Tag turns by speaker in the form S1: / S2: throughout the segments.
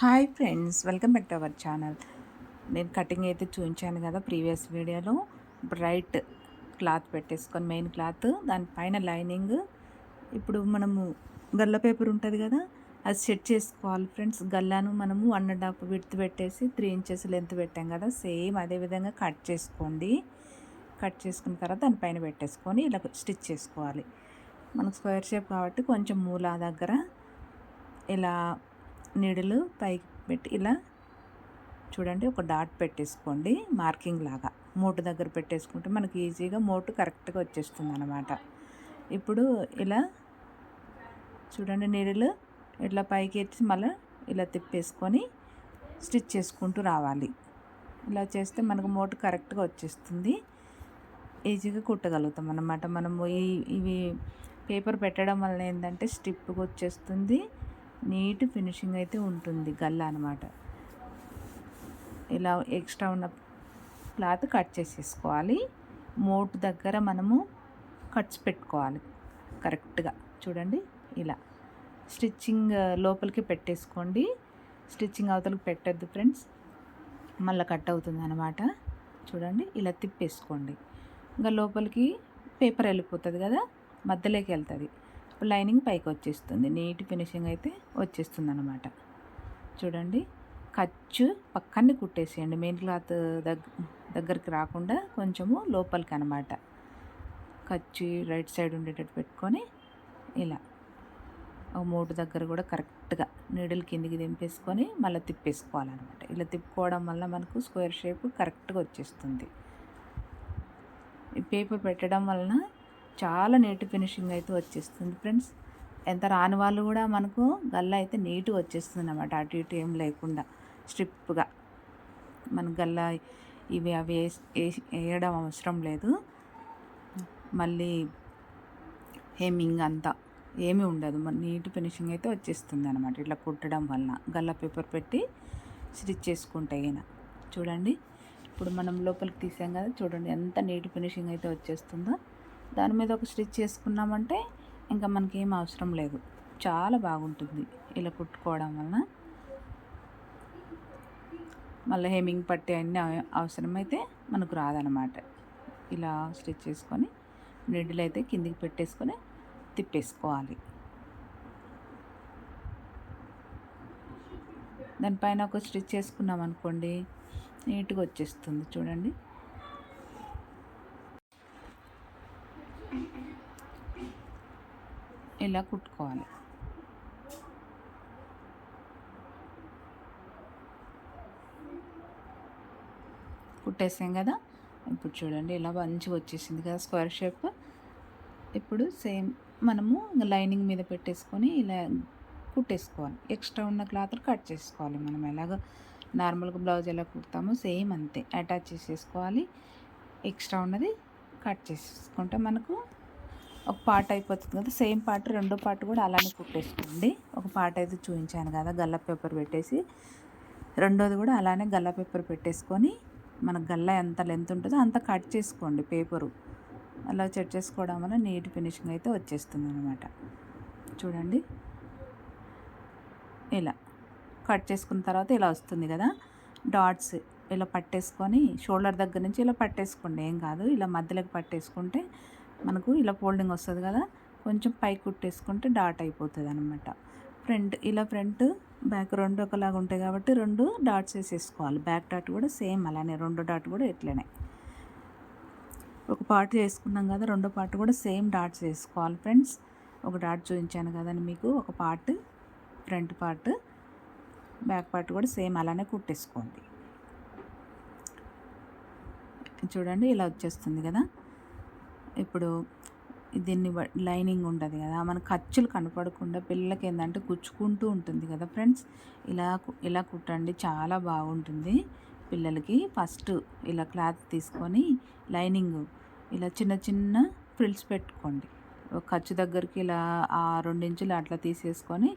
S1: Hi friends welcome back to our channel. నేను cutting అయితే చూపించాను కదా ప్రీవియస్ వీడియోలో. బ్రైట్ క్లాత్ పెట్టేసుకొని మెయిన్ క్లాత్. దానిపైన లైనింగ్. ఇప్పుడు మనము గల్ల పేపర్ ఉంటుంది కదా అది సెట్ చేసుకోవాలి ఫ్రెండ్స్. గల్లాను మనము వన్ అండ్ హాఫ్ విడ్త్ పెట్టేసి త్రీ ఇంచెస్ లెంత్ పెట్టాం కదా సేమ్ అదే విధంగా కట్ చేసుకోండి. కట్ చేసుకున్న తర్వాత దానిపైన పెట్టేసుకొని ఇలా స్టిచ్ చేసుకోవాలి. మనకు స్క్వేర్ షేప్ కాబట్టి కొంచెం మూల దగ్గర ఇలా నీడలు పైకి పెట్టి ఇలా చూడండి ఒక డాట్ పెట్టేసుకోండి మార్కింగ్ లాగా. మోటు దగ్గర పెట్టేసుకుంటే మనకి ఈజీగా మోటు కరెక్ట్గా వచ్చేస్తుంది అనమాట ఇప్పుడు ఇలా చూడండి నీడలు ఇట్లా పైకి ఎత్తి మళ్ళీ ఇలా తిప్పేసుకొని స్టిచ్ చేసుకుంటూ రావాలి. ఇలా చేస్తే మనకు మోటు కరెక్ట్గా వచ్చేస్తుంది. ఈజీగా కుట్టగలుగుతాం అన్నమాట మనము. ఈ ఇవి పేపర్ పెట్టడం వల్ల ఏంటంటే స్టిప్గా వచ్చేస్తుంది. నీట్ ఫినిషింగ్ అయితే ఉంటుంది గల్ల అనమాట ఇలా ఎక్స్ట్రా ఉన్న క్లాత్ కట్ చేసేసుకోవాలి. మోటు దగ్గర మనము కట్స్ పెట్టుకోవాలి కరెక్ట్గా. చూడండి ఇలా. స్టిచ్చింగ్ లోపలికి పెట్టేసుకోండి. స్టిచ్చింగ్ అవతలకి పెట్టద్దు ఫ్రెండ్స్. మళ్ళీ కట్ అవుతుంది అనమాట చూడండి ఇలా తిప్పేసుకోండి. ఇంకా లోపలికి పేపర్ వెళ్ళిపోతుంది కదా మధ్యలోకి వెళ్తుంది. లైనింగ్ పైకి వచ్చేస్తుంది. నీట్ ఫినిషింగ్ అయితే వచ్చేస్తుంది అనమాట చూడండి. ఖర్చు పక్కనే కుట్టేసేయండి. మెయిన్ క్లాత్ దగ్గ దగ్గరికి రాకుండా కొంచెము లోపలికి అనమాట ఖర్చు రైట్ సైడ్ ఉండేటట్టు పెట్టుకొని ఇలా. ఒక మూడు దగ్గర కూడా కరెక్ట్గా నీడిల్ కిందికి దింపేసుకొని మళ్ళీ తిప్పేసుకోవాలన్నమాట. ఇలా తిప్పుకోవడం వల్ల మనకు స్క్వేర్ షేప్ కరెక్ట్గా వచ్చేస్తుంది. ఈ పేపర్ పెట్టడం వలన చాలా నీట్ ఫినిషింగ్ అయితే వచ్చేస్తుంది ఫ్రెండ్స్. ఎంత రాని వాళ్ళు కూడా మనకు గల్ల అయితే నీట్గా వచ్చేస్తుంది అనమాట అటు ఇటు ఏం లేకుండా స్ట్రిప్గా. మన గల్ల ఇవి అవి వేయడం అవసరం లేదు. మళ్ళీ హేమింగ్ అంతా ఏమీ ఉండదు. మన నీట్ ఫినిషింగ్ అయితే వచ్చేస్తుంది అనమాట ఇట్లా కుట్టడం వలన గల్ల పేపర్ పెట్టి స్టిచ్ చేసుకుంటే అయినా. చూడండి. ఇప్పుడు మనం లోపలికి తీసాం కదా చూడండి ఎంత నీట్ ఫినిషింగ్ అయితే వచ్చేస్తుందో. దాని మీద ఒక స్టిచ్ చేసుకున్నామంటే ఇంకా మనకి ఏం అవసరం లేదు. చాలా బాగుంటుంది ఇలా కుట్టుకోవడం వలన. మళ్ళీ హెమింగ్ పట్టి అన్నీ అవసరమైతే మనకు రాదనమాట. ఇలా స్టిచ్ చేసుకొని నిడ్లు అయితే కిందికి పెట్టేసుకొని తిప్పేసుకోవాలి. దానిపైన ఒక స్టిచ్ చేసుకున్నాం అనుకోండి నీట్గా వచ్చేస్తుంది చూడండి. ఇలా కుట్టుకోవాలి. కుట్టేసాం కదా? ఇప్పుడు చూడండి ఇలా మంచిగా వచ్చేసింది కదా స్క్వేర్ షేప్. ఇప్పుడు సేమ్ మనము లైనింగ్ మీద పెట్టేసుకొని ఇలా కుట్టేసుకోవాలి. ఎక్స్ట్రా ఉన్న క్లాత్ కట్ చేసుకోవాలి మనం. ఎలాగ నార్మల్గా బ్లౌజ్ ఎలా కుడతామో సేమ్ అంతే. అటాచ్ చేసేసుకోవాలి. ఎక్స్ట్రా ఉన్నది కట్ చేసేసుకుంటే మనకు ఒక పార్ట్ అయిపోతుంది కదా. సేమ్ పార్ట్ రెండో పార్ట్ కూడా అలానే కుట్టేసుకోండి. ఒక పార్ట్ అయితే చూపించాను కదా గల్ల పేపర్ పెట్టేసి. రెండోది కూడా అలానే గల్ల పేపర్ పెట్టేసుకొని మన గల్ల ఎంత లెంత్ ఉంటుందో అంత కట్ చేసుకోండి పేపరు. అలా చెట్ చేసుకోవడం వల్ల నీట్ ఫినిషింగ్ అయితే వచ్చేస్తుంది అనమాట చూడండి. ఇలా కట్ చేసుకున్న తర్వాత ఇలా వస్తుంది కదా డాట్స్ ఇలా పట్టేసుకొని షోల్డర్ దగ్గర నుంచి ఇలా పట్టేసుకోండి. ఏం కాదు ఇలా మధ్యలోకి పట్టేసుకుంటే మనకు ఇలా ఫోల్డింగ్ వస్తుంది కదా కొంచెం పై కుట్టేసుకుంటే డాట్ అయిపోతుంది అనమాట ఫ్రంట్ ఇలా ఫ్రంట్ బ్యాక్ రెండు ఒకలాగా ఉంటాయి కాబట్టి రెండు డాట్స్ వేసేసుకోవాలి. బ్యాక్ డాట్ కూడా సేమ్ అలానే రెండు డాట్ కూడా ఇట్లనే. ఒక పార్ట్ చేసుకున్నాం కదా రెండో పార్ట్ కూడా సేమ్ డాట్స్ వేసుకోవాలి ఫ్రెండ్స్. ఒక డాట్ చూపించాను కదండి మీకు ఒక part front part back part కూడా సేమ్ అలానే కుట్టేసుకోండి. చూడండి ఇలా వచ్చేస్తుంది కదా. ఇప్పుడు దీన్ని లైనింగ్ ఉండదు కదా. మన ఖర్చులు కనపడకుండా పిల్లలకి ఏంటంటే గుచ్చుకుంటూ ఉంటుంది కదా ఫ్రెండ్స్. ఇలా ఇలా కుట్టండి చాలా బాగుంటుంది పిల్లలకి. ఫస్ట్ ఇలా క్లాత్ తీసుకొని లైనింగ్ ఇలా చిన్న చిన్న ఫ్రిల్స్ పెట్టుకోండి. ఖర్చు దగ్గరికి ఇలా ఆ రెండించులు అట్లా తీసేసుకొని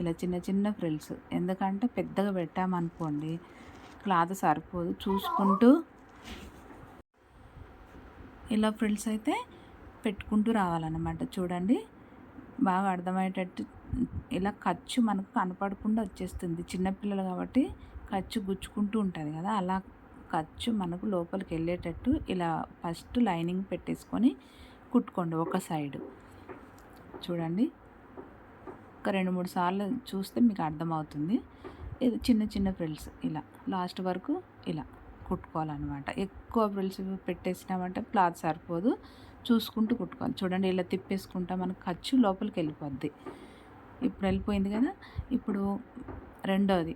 S1: ఇలా చిన్న చిన్న ఫ్రిల్స్. ఎందుకంటే పెద్దగా పెట్టామనుకోండి క్లాత్ సరిపోదు. చూసుకుంటూ ఇలా ఫ్రిల్స్ అయితే పెట్టుకుంటూ రావాలన్నమాట. చూడండి బాగా అర్థమయ్యేటట్టు ఇలా ఖర్చు మనకు కనపడకుండా వచ్చేస్తుంది. చిన్నపిల్లలు కాబట్టి ఖర్చు గుచ్చుకుంటూ ఉంటుంది కదా అలా ఖర్చు మనకు లోపలికి వెళ్ళేటట్టు ఇలా ఫస్ట్ లైనింగ్ పెట్టేసుకొని కుట్టుకోండి ఒక సైడు. చూడండి ఒక రెండు మూడు సార్లు చూస్తే మీకు అర్థమవుతుంది. ఇది చిన్న చిన్న ఫ్రిల్స్ ఇలా లాస్ట్ వరకు ఇలా. కుట్టుకోవాలన్నమాట. ఎక్కువ ఫ్రిల్స్ పెట్టేసినామంటే క్లాత్ సరిపోదు. చూసుకుంటూ కుట్టుకోవాలి. చూడండి ఇలా తిప్పేసుకుంటా మనకు ఖర్చు లోపలికి వెళ్ళిపోద్ది. ఇప్పుడు వెళ్ళిపోయింది కదా? ఇప్పుడు రెండోది.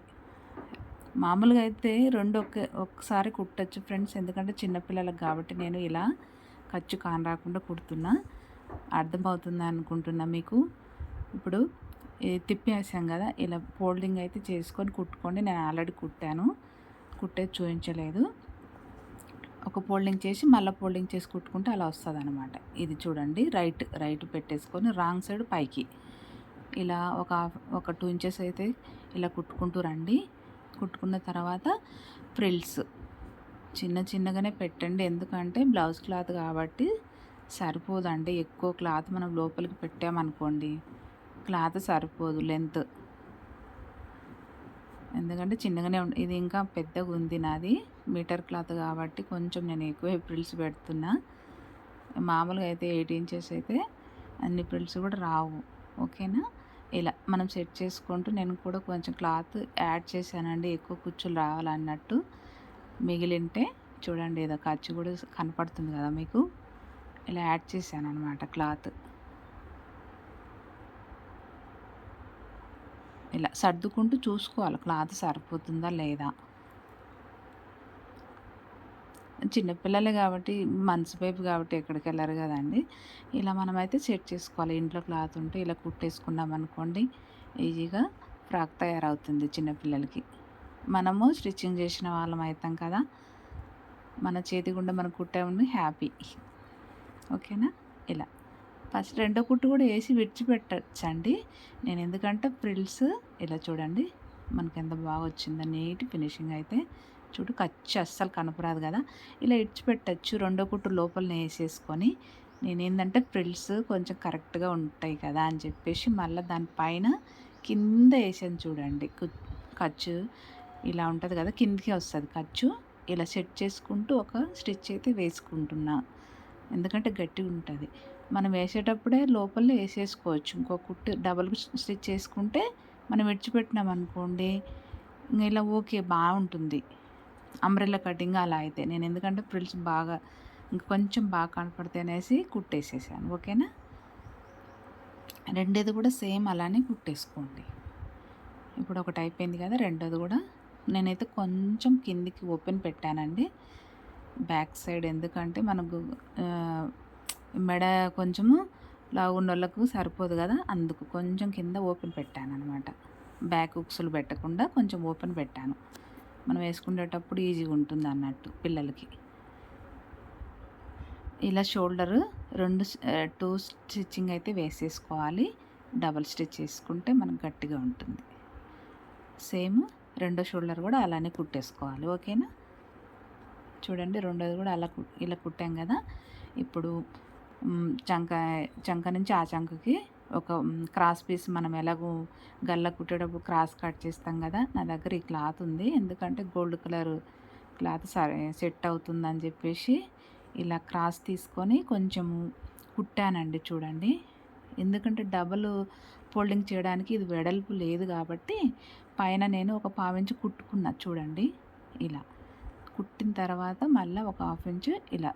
S1: మామూలుగా అయితే రెండు ఒక ఒకసారి కుట్టచ్చు ఫ్రెండ్స్. ఎందుకంటే చిన్నపిల్లలకు కాబట్టి నేను ఇలా ఖర్చు కాని రాకుండా కుడుతున్నా. అర్థమవుతుందా అనుకుంటున్నా మీకు? ఇప్పుడు తిప్పేసాం కదా? ఇలా ఫోల్డింగ్ అయితే చేసుకొని కుట్టుకోండి. నేను ఆల్రెడీ కుట్టాను. కుట్టేది చూపించలేదు ఒక ఫోల్డింగ్ చేసి మళ్ళీ ఫోల్డింగ్ చేసి కుట్టుకుంటే అలా వస్తుంది అనమాట ఇది చూడండి రైట్ రైట్ పెట్టేసుకొని రాంగ్ సైడ్ పైకి. ఇలా ఒక ఒక టూ ఇంచెస్ అయితే ఇలా కుట్టుకుంటూ రండి. కుట్టుకున్న తర్వాత ఫ్రిల్స్. చిన్న చిన్నగానే పెట్టండి. ఎందుకంటే బ్లౌజ్ క్లాత్ కాబట్టి సరిపోదండి. ఎక్కువ క్లాత్ మనం లోపలికి పెట్టామనుకోండి క్లాత్ సరిపోదు లెంత్ ఎందుకంటే చిన్నగానే ఉండి ఇది ఇంకా పెద్దగా ఉంది నాది. మీటర్ క్లాత్ కాబట్టి కొంచెం నేను ఎక్కువ ప్రిల్స్ పెడుతున్నా. మామూలుగా అయితే ఎయిట్ ఇంచెస్ అయితే అన్ని ప్రిల్స్ కూడా రావు. ఓకేనా? ఇలా మనం సెట్ చేసుకుంటూ నేను కూడా కొంచెం క్లాత్ యాడ్ చేశానండి. ఎక్కువ కుచ్చులు రావాలన్నట్టు. మిగిలింటే చూడండి ఏదో ఖర్చు కూడా కనపడుతుంది కదా మీకు. ఇలా యాడ్ చేశాను అనమాట క్లాత్. ఇలా సర్దుకుంటూ చూసుకోవాలి. క్లాత్ సరిపోతుందా లేదా? చిన్నపిల్లలే కాబట్టి మనసు వైపు కాబట్టి ఎక్కడికి వెళ్ళరు కదండి. ఇలా మనమైతే సెట్ చేసుకోవాలి. ఇంట్లో క్లాత్ ఉంటే ఇలా కుట్టేసుకున్నాం అనుకోండి ఈజీగా ఫ్రాక్ తయారవుతుంది చిన్నపిల్లలకి మనము స్టిచ్చింగ్ చేసిన వాళ్ళం అవుతాం కదా. మన చేతి గుండా మనం కుట్టామని హ్యాపీ. ఓకేనా? ఇలా. ఫస్ట్ రెండో కుట్టు కూడా వేసి విడిచిపెట్టచ్చండి. నేను ఎందుకంటే ఫ్రిల్స్ ఇలా చూడండి మనకి ఎంత బాగా వచ్చిందో నీట్ ఫినిషింగ్ అయితే. చూడు ఖర్చు అస్సలు కనపరాదు కదా. ఇలా ఇడిచిపెట్టచ్చు రెండో కుట్టు లోపలనే వేసేసుకొని. నేను ఏంటంటే ఫ్రిల్స్ కొంచెం కరెక్ట్గా ఉంటాయి కదా అని చెప్పేసి మళ్ళీ దానిపైన కింద వేసాను చూడండి. ఖర్చు ఇలా ఉంటుంది కదా కిందకి వస్తుంది ఖర్చు. ఇలా సెట్ చేసుకుంటూ ఒక స్టిచ్ అయితే వేసుకుంటున్నా. ఎందుకంటే గట్టిగా ఉంటుంది. మనం వేసేటప్పుడే లోపల వేసేసుకోవచ్చు. ఇంకో కుట్టు డబల్ స్టిచ్ చేసుకుంటే మనం విడిచిపెట్టినాం అనుకోండి ఇలా ఓకే బాగుంటుంది. అంబ్రెల్లా కటింగ్ అలా అయితే. నేను ఎందుకంటే ఫ్రిల్స్ బాగా ఇంకా కొంచెం బాగా కనపడితే అనేసి కుట్టేసేసాను. ఓకేనా? రెండేది కూడా సేమ్ అలానే కుట్టేసుకోండి. ఇప్పుడు ఒకటి అయిపోయింది కదా రెండోది కూడా. నేనైతే కొంచెం కిందికి ఓపెన్ పెట్టానండి. బ్యాక్ సైడ్ ఎందుకంటే మనకు మెడ కొంచెము లావు ఉన్న వాళ్ళకు సరిపోదు కదా అందుకు కొంచెం కింద ఓపెన్ పెట్టాను అనమాట బ్యాక్ ఉక్సులు పెట్టకుండా కొంచెం ఓపెన్ పెట్టాను. మనం వేసుకునేటప్పుడు ఈజీగా ఉంటుంది అన్నట్టు పిల్లలకి. ఇలా షోల్డర్ రెండు టూ స్టిచ్చింగ్ అయితే వేసేసుకోవాలి. డబల్ స్టిచ్ చేసుకుంటే మనకు గట్టిగా ఉంటుంది. సేమ్ రెండో షోల్డర్ కూడా అలానే కుట్టేసుకోవాలి ఓకేనా? చూడండి రెండోది కూడా అలా ఇలా కుట్టాం కదా. ఇప్పుడు చంక చంక నుంచి ఆ చంకకి ఒక క్రాస్ పీస్ మనం ఎలాగో గల్ల కుట్టేటప్పుడు క్రాస్ కట్ చేస్తాం కదా నా దగ్గర ఈ క్లాత్ ఉంది. ఎందుకంటే గోల్డ్ కలర్ క్లాత్ సరే సెట్ అవుతుందని చెప్పేసి ఇలా క్రాస్ తీసుకొని కొంచెము కుట్టానండి చూడండి. ఎందుకంటే డబల్ ఫోల్డింగ్ చేయడానికి ఇది వెడల్పు లేదు కాబట్టి పైన నేను ఒక పావించి కుట్టుకున్నా చూడండి. ఇలా కుట్టిన తర్వాత మళ్ళీ ఒక హాఫ్ ఇంచు ఇలా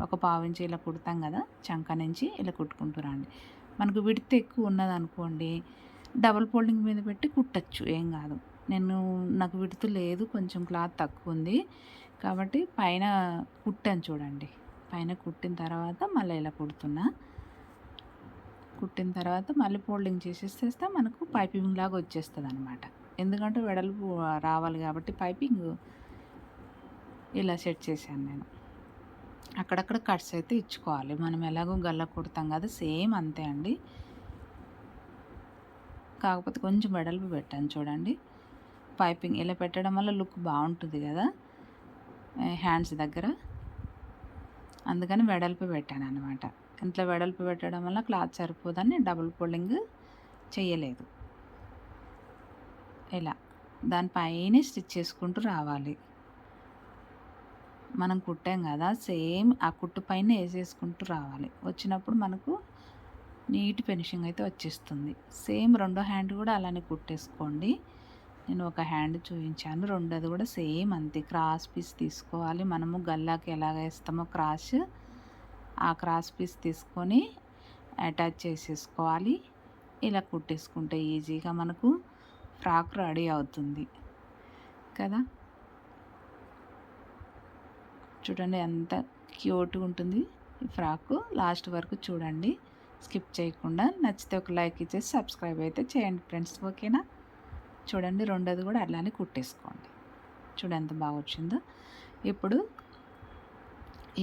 S1: ఒక పావు నుంచి ఇలా కుడతాం కదా చంక నుంచి ఇలా కుట్టుకుంటూ రండి. మనకు విడితే ఎక్కువ ఉన్నదనుకోండి డబల్ ఫోల్డింగ్ మీద పెట్టి కుట్టచ్చు ఏం కాదు. నేను నాకు విడుతు లేదు కొంచెం క్లాత్ తక్కువ ఉంది కాబట్టి పైన కుట్టాను చూడండి. పైన కుట్టిన తర్వాత మళ్ళీ ఇలా కుడుతున్నా. కుట్టిన తర్వాత మళ్ళీ ఫోల్డింగ్ చేసేస్తే మనకు పైపింగ్ లాగా వచ్చేస్తుంది అనమాట ఎందుకంటే వెడల్పు రావాలి కాబట్టి పైపింగ్ ఇలా సెట్ చేశాను నేను. అక్కడక్కడ కట్స్ అయితే ఇచ్చుకోవాలి. మనం ఎలాగో గల్ల కుడతాం కదా సేమ్ అంతే అండి. కాకపోతే కొంచెం వెడల్పు పెట్టాను చూడండి. పైపింగ్ ఇలా పెట్టడం వల్ల లుక్ బాగుంటుంది కదా హ్యాండ్స్ దగ్గర. అందుకని వెడల్పు పెట్టాను అనమాట ఇంట్లో వెడల్పు పెట్టడం వల్ల క్లాత్ సరిపోదని డబుల్ ఫోల్డింగ్ చేయలేదు ఇలా. దానిపైనే స్టిచ్ చేసుకుంటూ రావాలి. మనం కుట్టాం కదా సేమ్ ఆ కుట్టు పైన వేసేసుకుంటూ రావాలి. వచ్చినప్పుడు మనకు నీట్ ఫినిషింగ్ అయితే వచ్చేస్తుంది. సేమ్ రెండో హ్యాండ్ కూడా అలానే కుట్టేసుకోండి. నేను ఒక హ్యాండ్ చూపించాను రెండోది కూడా సేమ్ అంతే. క్రాస్ పీస్ తీసుకోవాలి. మనము గల్లాకి ఎలాగ వేస్తామో క్రాస్ ఆ క్రాస్ పీస్ తీసుకొని అటాచ్ చేసేసుకోవాలి. ఇలా కుట్టేసుకుంటే ఈజీగా మనకు ఫ్రాక్ రెడీ అవుతుంది. కదా? చూడండి ఎంత క్యూట్గా ఉంటుంది ఈ ఫ్రాక్. లాస్ట్ వరకు చూడండి. స్కిప్ చేయకుండా నచ్చితే ఒక లైక్ ఇచ్చేసి సబ్స్క్రైబ్ అయితే చేయండి ఫ్రెండ్స్ ఓకేనా? చూడండి రెండోది కూడా అట్లానే కుట్టేసుకోండి. చూడండి ఎంత బాగా వచ్చిందో. ఇప్పుడు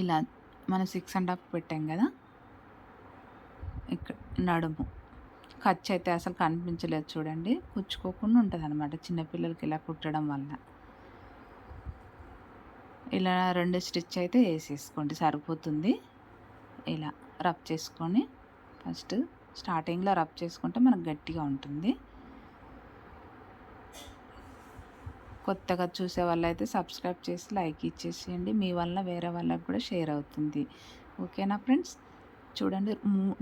S1: ఇలా మనం సిక్స్ అండ్ హాఫ్ పెట్టాం కదా ఇక్కడ నడుము. ఖర్చు అయితే అసలు కనిపించలేదు చూడండి. కుచ్చుకోకుండా ఉంటుంది అనమాట చిన్నపిల్లలకి ఇలా కుట్టడం వల్ల. ఇలా రెండు స్టిచ్ అయితే వేసేసుకోండి. సరిపోతుంది. ఇలా రబ్ చేసుకొని ఫస్ట్ స్టార్టింగ్లో రబ్ చేసుకుంటే మనకు గట్టిగా ఉంటుంది. కొత్తగా చూసే వాళ్ళైతే సబ్స్క్రైబ్ చేసి లైక్ ఇచ్చేసేయండి. మీ వల్ల వేరే వాళ్ళకి కూడా షేర్ అవుతుంది. ఓకేనా ఫ్రెండ్స్? చూడండి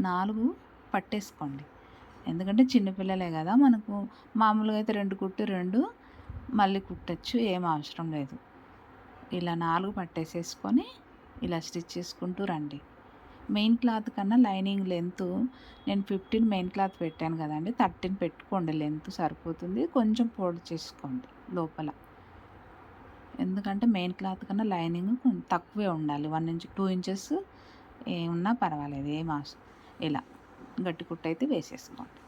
S1: నాలుగు పట్టేసుకోండి. ఎందుకంటే చిన్నపిల్లలే కదా మనకు. మామూలుగా అయితే రెండు కుట్టు రెండు మళ్ళీ కుట్టచ్చు. ఏం అవసరం లేదు. ఇలా నాలుగు పట్టేసేసుకొని ఇలా స్టిచ్ చేసుకుంటూ రండి. మెయిన్ క్లాత్ కన్నా లైనింగ్ లెంత్ నేను ఫిఫ్టీన్ మెయిన్ క్లాత్ పెట్టాను కదండి థర్టీన్ పెట్టుకోండి లెంత్ సరిపోతుంది. కొంచెం పొడి చేసుకోండి లోపల. ఎందుకంటే మెయిన్ క్లాత్ కన్నా లైనింగ్ కొంచెం తక్కువే ఉండాలి. వన్ ఇంచ్ టూ ఇంచెస్ ఏమున్నా పర్వాలేదు ఏం మాస్ ఇలా గట్టి కుట్టు అయితే వేసేసుకోండి.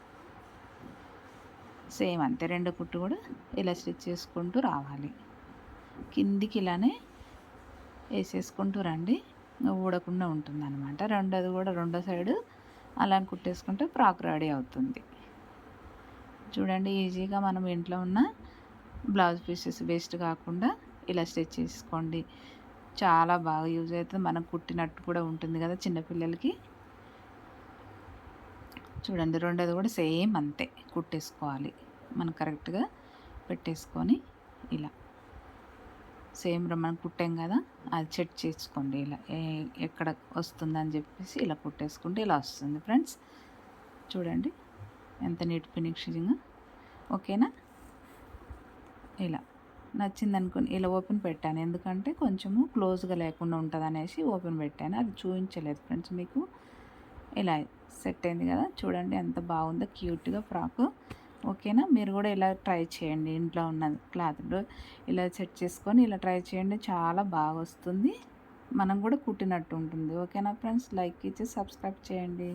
S1: సేమ్ అంతే రెండు కుట్టు కూడా ఇలా స్టిచ్ చేసుకుంటూ రావాలి. కిందికి ఇలానే వేసేసుకుంటూ రండి. ఊడకుండా ఉంటుంది అనమాట రెండోది కూడా రెండో సైడు అలా కుట్టేసుకుంటే ఫ్రాక్ రెడీ అవుతుంది. చూడండి ఈజీగా మనం ఇంట్లో ఉన్న బ్లౌజ్ పీసెస్ వేస్ట్ కాకుండా ఇలా స్టిచ్ చేసుకోండి. చాలా బాగా యూజ్ అవుతుంది. మనం కుట్టినట్టు కూడా ఉంటుంది కదా చిన్నపిల్లలకి. చూడండి రెండోది కూడా సేమ్ అంతే. కుట్టేసుకోవాలి. మనం కరెక్ట్గా పెట్టేసుకొని ఇలా. సేమ్ మనం కుట్టాం కదా అది చెట్ చేసుకోండి ఇలా ఎక్కడ వస్తుందని చెప్పేసి ఇలా కుట్టేసుకుంటే ఇలా వస్తుంది ఫ్రెండ్స్. చూడండి ఎంత నీట్ ఫినిషింగ్ ఓకేనా? ఇలా నచ్చింది అనుకుని ఇలా ఓపెన్ పెట్టాను. ఎందుకంటే కొంచెము క్లోజ్గా లేకుండా ఉంటుంది అనేసి ఓపెన్ పెట్టాను. అది చూపించలేదు ఫ్రెండ్స్ మీకు. ఇలా సెట్ అయింది కదా చూడండి ఎంత బాగుందో క్యూట్గా ఫ్రాక్. ఓకేనా? మీరు కూడా ఇలా ట్రై చేయండి. ఇంట్లో ఉన్న క్లాత్లో ఇలా సెట్ చేసుకొని ఇలా ట్రై చేయండి. చాలా బాగా వస్తుంది. మనం కూడా కుట్టినట్టు ఉంటుంది. ఓకేనా ఫ్రెండ్స్? లైక్ ఇచ్చి సబ్స్క్రైబ్ చేయండి.